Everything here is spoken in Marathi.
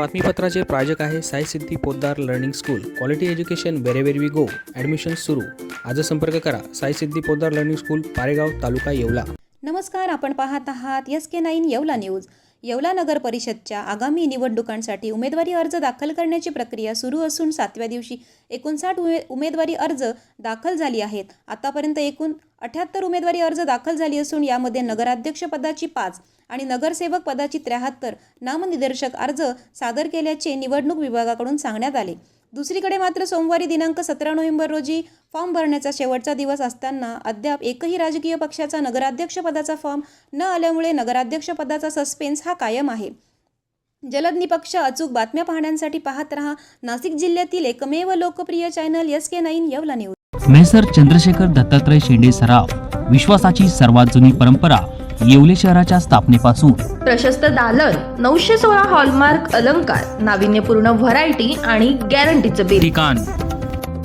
बातमीपत्राचे प्रायोजक आहे Sai Siddhi Poddar learning school. Quality education wherever we go admission सुरू. आज संपर्क करा. Sai Siddhi Poddar learning school Paregaon taluka Yeola. नमस्कार आपण पाहत आहात S K nine Yeola news Yeola नगर परिषदच्या आगामी निवडणुकांसाठी उमेदवारी अर्ज दाखल करण्याची प्रक्रिया सुरू असून सातव्या दिवशी एकोणसाठ उमे उमेदवारी अर्ज दाखल झाली आहेत. आतापर्यंत एकूण अठ्याहत्तर उमेदवारी अर्ज दाखल झाली असून यामध्ये नगराध्यक्ष पदाची पाच आणि नगरसेवक पदाची त्र्याहत्तर नामनिदर्शक अर्ज सादर केल्याचे निवडणूक विभागाकडून सांगण्यात आले. दुसरीकडे मात्र सोमवारी दिनांक सतरा नोव्हेंबर रोजी फॉर्म भरण्याचा शेवटचा दिवस असताना अद्याप एकही राजकीय पक्षाचा नगराध्यक्षपदाचा फॉर्म न आल्यामुळे नगराध्यक्षपदाचा सस्पेन्स हा कायम आहे. जलद निपक्ष अचूक बातम्या पाहण्यासाठी पाहत रहा नाशिक जिल्ह्यातील एकमेव लोकप्रिय channel S K nine Yeola news. Messrs Chandrashekhar Dattatray Shende सराव विश्वासाची सर्वात जुनी परंपरा येवले शहराच्या स्थापनेपासून. प्रशस्त दालन नऊशे सोळा हॉलमार्क अलंकार नाविन्यपूर्ण व्हरायटी आणि गॅरंटीचं बिल. ठिकाण